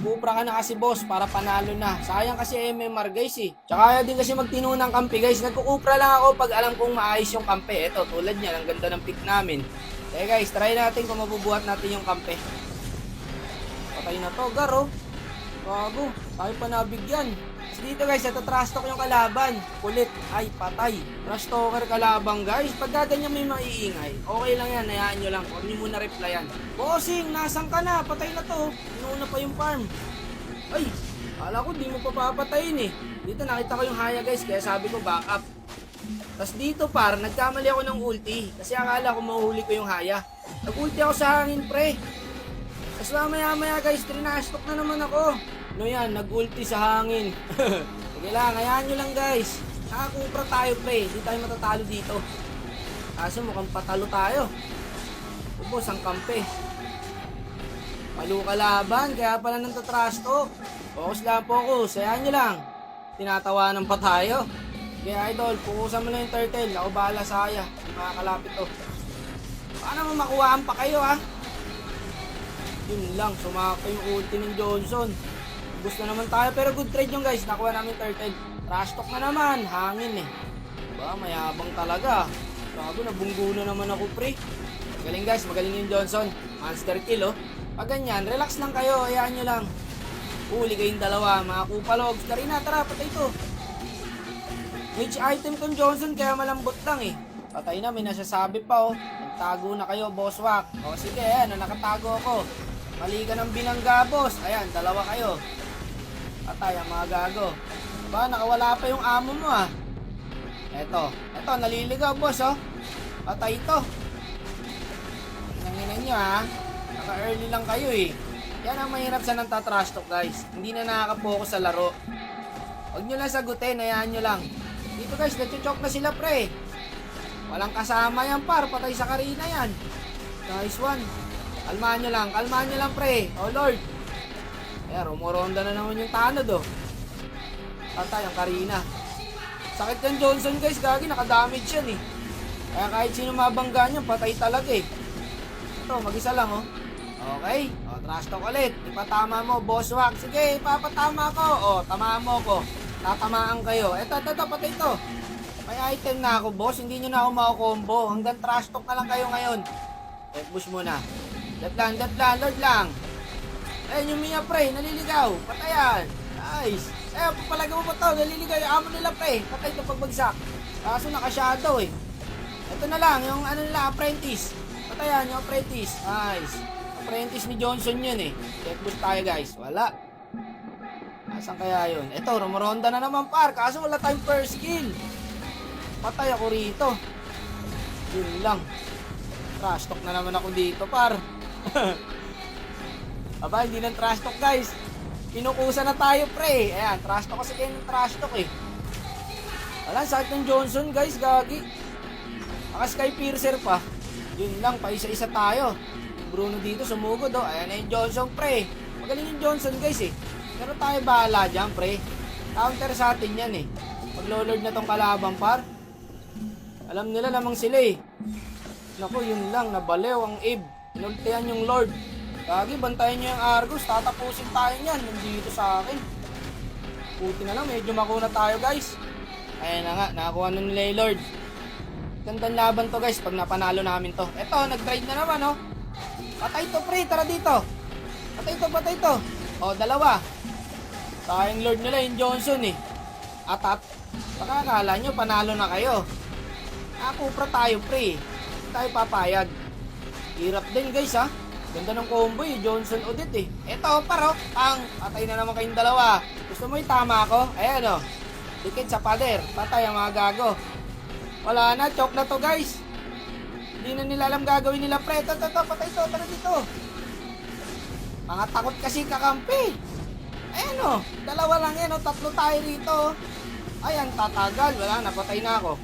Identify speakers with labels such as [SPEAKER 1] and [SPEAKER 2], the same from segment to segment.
[SPEAKER 1] Mag-upra ka na kasi boss para panalo na. Sayang kasi MMR guys eh. Tsaka kaya din kasi magtino ng kampi guys. Nagkukupra lang ako pag alam kong maayos yung kampi. Ito tulad niyan, ang ganda ng pick namin. Eh guys, try natin kung mabubuhat natin yung kampi. Patay na to, garo. Bago, tayo pa nabigyan. Tapos dito guys, ito trash talk yung kalaban. Kulit, ay patay. Trash talker kalabang guys. Pag gaganyan may maiingay, okay lang yan, hayaan nyo lang. Huwag nyo muna replyan. Bossing, nasan ka na? Patay na to. Inuuna pa yung farm. Ay, kala ko di mo pa papatayin eh. Dito nakita ko yung haya guys, kaya sabi ko back up. Tapos dito par, nagkamali ako ng ulti. Kasi akala ko mahuhuli ko yung haya. Nag-ulti ako sa hangin pre. Tapos mamaya maya guys, trinastok na naman ako. Ano yan, nag-ulti sa hangin. Sige lang, hayaan nyo lang guys. Nakakupra tayo pre, di tayo matatalo dito. Kaso mukhang patalo tayo. Ubos ang kampe. Palo kalaban, kaya pala nang tatrash talk. Focus lang, focus. Hayaan nyo lang. Tinatawanan pa tayo. Kaya idol, pukusan mo na yung turtle. Ako bahala sa haya. Hindi makakalapit to. Paano mo makuhaan pa kayo ha? Yun lang, sumaka yung ulti ng Johnson. Gusto naman tayo, pero good trade yung guys. Nakuha namin turtle. Trash talk na naman, hangin eh. Diba, mayabang talaga. Bago, nabunggo na naman ako pre. Magaling guys, magaling yung Johnson. Monster kill oh. Pag ganyan, relax lang kayo, hayaan nyo lang. Huli kayong dalawa, mga kupalogs. Karina, tara, patay to. Rich item tong Johnson, kaya malambot lang eh. Patay na, may nasasabi pa oh. Nagtago na kayo, boss wak. O sige, ayan, nakatago ako. Mali ka ng binangga, boss. Ayan, dalawa kayo. Patay ang mga gago. Ba, nakawala pa yung amo mo ah. Eto, eto, naliligaw, boss oh. Patay to. Nanginan nyo ha. Naka-early lang kayo eh. Yan ang mahirap sa nagtatrash talk guys. Hindi na nakaka-focus sa laro. Huwag nyo lang sagutin, hayaan nyo lang. Dito guys, nagchuchok na sila pre. Walang kasama yan par, patay sa Karina yan. Nice one. Kalmahan nyo lang, kalmahan nyo lang pre. Oh lord. Kaya rumoronda na naman yung tanod oh. Patay ang Karina. Sakit yung Johnson guys, gagi, nakadamage yan eh. Kaya kahit sino mabangga niyan, patay talaga eh. Ito, mag-isa lang oh. Okay, o, trash talk ulit. Ipatama mo, boss wak. Sige, ipapatama ko. O, tamaan mo ko. Tatamaan kayo. Eto, eto, eto, patay ito. May item na ako, boss. Hindi nyo na ako makakombo. Hanggang trash talk na lang kayo ngayon. Eh, push muna. Left lang, lord lang. Ayun yung Mia pre, naliligaw. Patayan. Nice. Eh, papalagaw mo pa to, naliligaw. Yung amo nila pre, patay ito pagbagsak. Kaso naka-shadow eh. Ito na lang, yung ano nila, apprentice. Patayan, yung apprentice. Nice. Apprentice ni Johnson yun eh. Check boost tayo guys. Wala. Asan kaya yun? Ito, rumoronda na naman par. Kaso wala tayong first kill. Patay ako rito. Yun lang. Trash talk na naman ako dito par. Aba, hindi ng trash talk guys. Pinukusa na tayo pre. Ayan, trash talk kasi kayo trash talk eh. Wala, sakit ng Johnson guys, gagi. Naka Sky Piercer pa. Yun lang, pa isa-isa tayo. Bruno dito sumugod oh. Ayan na yung Johnson pre. Magaling yung Johnson guys eh. Pero tayo bahala dyan pre. Counter sa atin yan eh. Pag-lord na tong kalabang par. Alam nila lamang sila eh. Naku, yun lang. Nabalew ang Abe. Inultihan yung Lord. Gagi, bantayan nyo yung Argus. Tatapusin tayo niyan. Nandito sa akin. Puti na lang. Medyo makuna tayo guys. Ayan na nga. Nakakuha na nila yung Lord. Gandang laban to guys pag napanalo namin to. Eto, nag-trade na naman oh. Patay to pre, tara dito. Patay to, patay to. O, dalawa. Sayang Lord nila yung Johnson eh. Atat. Baka akala nyo panalo na kayo. Nakupra tayo pre. Tayo papayag. Hirap din guys ha. Ganda ng combo eh, Johnson Odette eh. Eto, paro, pang, patay na naman kayong dalawa. Gusto mo yung tama ako? Ayan o. Dikit sa pader, patay ang mga gago. Wala na, choke na to guys. Hindi na nila alam gagawin nila pre. Ito, ito, patay to, tara dito. Mga takot kasi kakampi. Ayan o, dalawa lang yan o, tatlo tayo rito. Ayan, tatagal, wala, napatay na ako.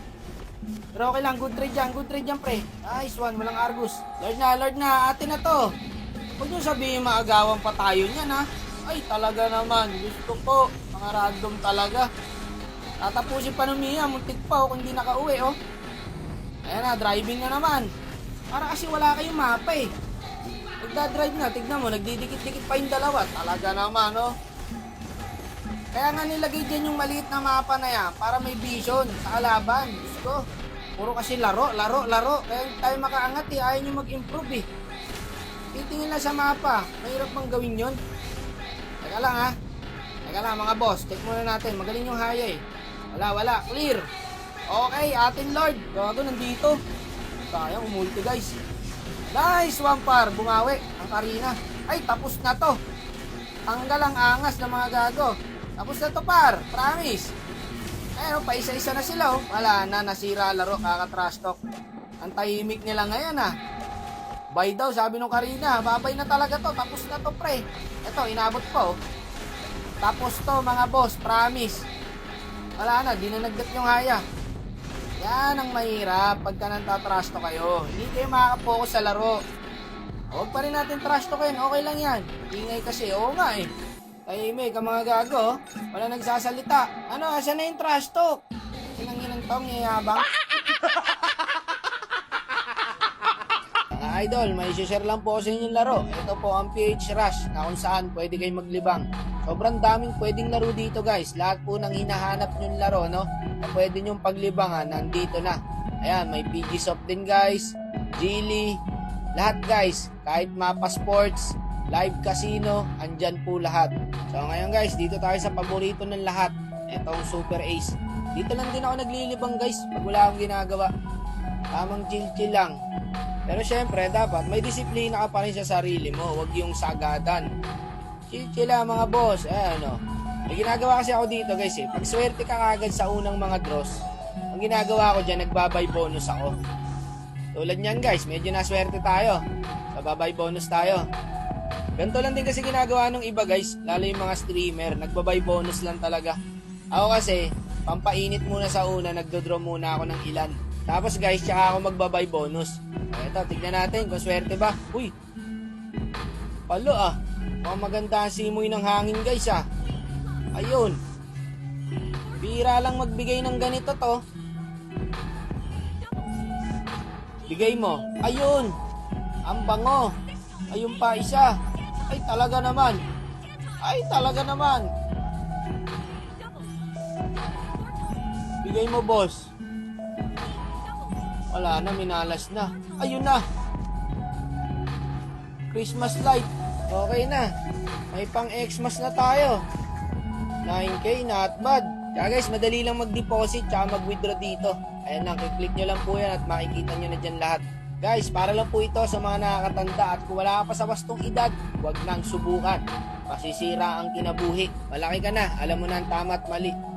[SPEAKER 1] Pero okay lang, good trade yan, good trade yan pre. Nice one, walang Argus. Lord na, Lord na, atin na to. Huwag nyo sabihin maagawan pa tayo niyan ha. Ay, talaga naman, gusto ko, mga random talaga. Tatapusin pa ng Mia, muntik pa oh, kung hindi nakauwi oh. Ayan na, driving na naman. Para kasi wala kayong mapa eh. Nagdadrive na, tignan mo, nagdidikit-dikit pa yung dalawa. Talaga naman, no? Kaya nga nilagay dyan yung maliit na mapa na yan para may vision sa kalaban. Ko. Puro kasi laro, laro, laro. Kaya tayo makaangat eh. Ayaw nyo mag-improve eh. Titingin lang sa mapa. Mahirap bang gawin yon? Teka lang ha. Teka lang mga boss. Check muna natin. Magaling yung haya eh. Wala, wala. Clear. Okay, atin Lord. Gago, nandito. Sayang, umulti guys. Nice one par. Bumawi. Ang Karina. Ay, tapos na to. Tanggal ang angas ng mga gago. Tapos na to par. Promise. Ayun, pa isa-isa na sila oh. Wala na, nasira laro, kaka-trash talk. Ang tahimik nila ngayon ah. Bye daw, sabi nung Karina. Babay na talaga to, tapos na to pre. Ito, inabot pa oh. Tapos to mga boss, promise. Wala na, di na nagdat yung haya. Yan ang mahirap pagka nantatrash to kayo. Hindi kayo makakapokus sa laro. Huwag pa rin natin trash talkin, okay lang yan. Ingay kasi, oo nga eh. Tahimik ang mga gago, wala nagsasalita. Ano, asan na yung trash talk? Sinang inang tong yayabang. Mga idol, may share lang po sa inyong laro. Ito po ang PH Rush na kung saan pwede kayong maglibang. Sobrang daming pwedeng laro dito guys. Lahat po ng hinahanap nyong laro, no? Na pwede nyong paglibangan, nandito na. Ayan, may PG Soft din guys. Geely. Lahat guys. Kahit Mapa Sports, Live Casino, andyan po lahat. So ngayon guys, dito tayo sa paborito ng lahat. Itong Super Ace. Dito lang din ako naglilibang guys pag wala akong ginagawa. Tamang chill-chill lang. Pero syempre, dapat may disiplina ka pa rin sa sarili mo. Huwag yung sagadan. Chill-chill lang mga boss. Eh, ano. May ginagawa kasi ako dito guys eh. Pag swerte ka kagad sa unang mga draws, ang ginagawa ko dyan, nagbabay bonus ako. Tulad niyan guys, medyo naswerte tayo. Sa babay bonus tayo. Ganito lang din kasi ginagawa ng iba guys, lalo yung mga streamer, nagbabay bonus lang talaga. Ako kasi, pampainit muna sa una, nagdodraw muna ako ng ilan. Tapos guys, tsaka ako magbabay bonus. Ito, tignan natin kung swerte ba. Uy, palo ah. Mukhang maganda ang simoy ng hangin guys ah. Ayun. Bira lang magbigay ng ganito to. Bigay mo. Ayun. Ang bango. Ayun pa isa. Ay talaga naman. Ay talaga naman. Bigay mo boss. Wala na, minalas na. Ayun na. Christmas light. Okay na. May pang Xmas na tayo. 9K, not bad. Kaya guys, madali lang mag-deposit tsaka mag-withdraw dito. Ayan lang, click nyo lang po yan at makikita nyo na dyan lahat. Guys, para lang po ito sa mga nakakatanda at kung wala ka pa sa wastong edad, huwag nang subukan. Masisira ang kinabuhi. Malaki ka na, alam mo na ang tama at mali.